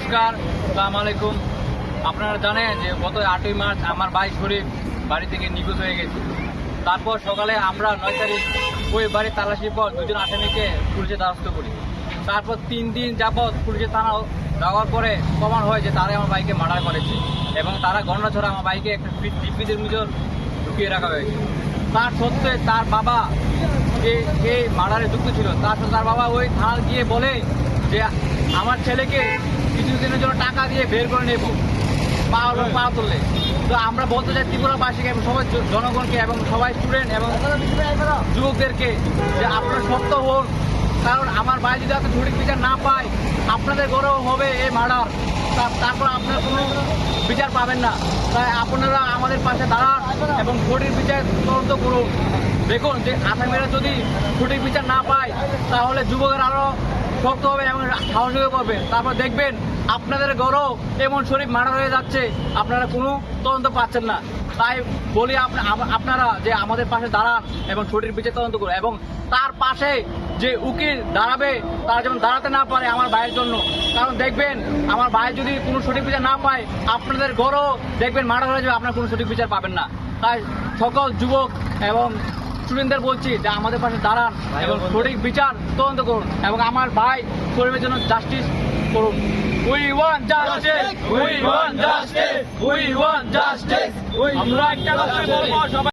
নমস্কার, সালাম আলাইকুম। আপনারা জানেন যে গত আটই মার্চ আমার ভাই শরীফ বাড়ি থেকে নিখোঁজ হয়ে গেছে। তারপর সকালে আমরা নয় তারিখ ওই বাড়ি তালাশির পর দুজন আসামিকে পুলিশে দ্বারস্থ করি। তারপর তিন দিন যাবৎ পুলিশের থানা যাওয়ার পরে প্রমাণ হয় যে তারাই আমার বাইকে মার্ডার করেছে এবং তারা গণনা ছড়া আমার বাইকে একটা ডিপিদের ভিতর ঢুকিয়ে রাখা হয়েছে। তার সত্ত্বে তার বাবা যে এই মার্ডারে যুক্ত ছিল, তার সত্ত্বে তার বাবা ওই থানা গিয়ে বলে যে আমার ছেলেকে কিছু দিনের জন্য টাকা দিয়ে বের করে নেব। পা পা তুললে। তো আমরা বলতে চাই ত্রিপুরাবাসীকে এবং সবাই জনগণকে এবং সবাই স্টুডেন্ট এবং যুবকদেরকে যে আপনারা শক্ত হন। কারণ আমার ভাই যদি আপনি সঠিক বিচার না পায় আপনাদের গৌরব হবে এই মার্ডার তারপর আপনারা কোনো বিচার পাবেন না। তাই আপনারা আমাদের পাশে দাঁড়ান এবং সঠিক বিচার তদন্ত করুন। দেখুন যে আসামিরা যদি সঠিক বিচার না পায় তাহলে যুবকের আরও শক্ত হবে এবং সাহস পড়বে তারপর দেখবেন আপনাদের গৌরব এমন শরীফ মারা হয়ে যাচ্ছে। আপনারা কোনো তদন্ত পাচ্ছেন না। তাই বলি আপনারা যে আমাদের পাশে দাঁড়ান এবং সঠিক বিচার তদন্ত করুন এবং তার পাশে যে উকিল দাঁড়াবে, তারা যেমন দাঁড়াতে না পারে আমার ভাইয়ের জন্য। কারণ দেখবেন, আমার ভাই যদি কোনো সঠিক বিচার না পায়, আপনাদের গৌরব দেখবেন মারা হয়ে যাবে, আপনার কোনো সঠিক বিচার পাবেন না। তাই সকল যুবক এবং স্টুডেন্টদের বলছি যে আমাদের পাশে দাঁড়ান এবং সঠিক বিচার তদন্ত করুন এবং আমার ভাই শরীরের জন্য জাস্টিস করুন। We want justice we want justice we want justice আমরা একটা কথা বলব সবাই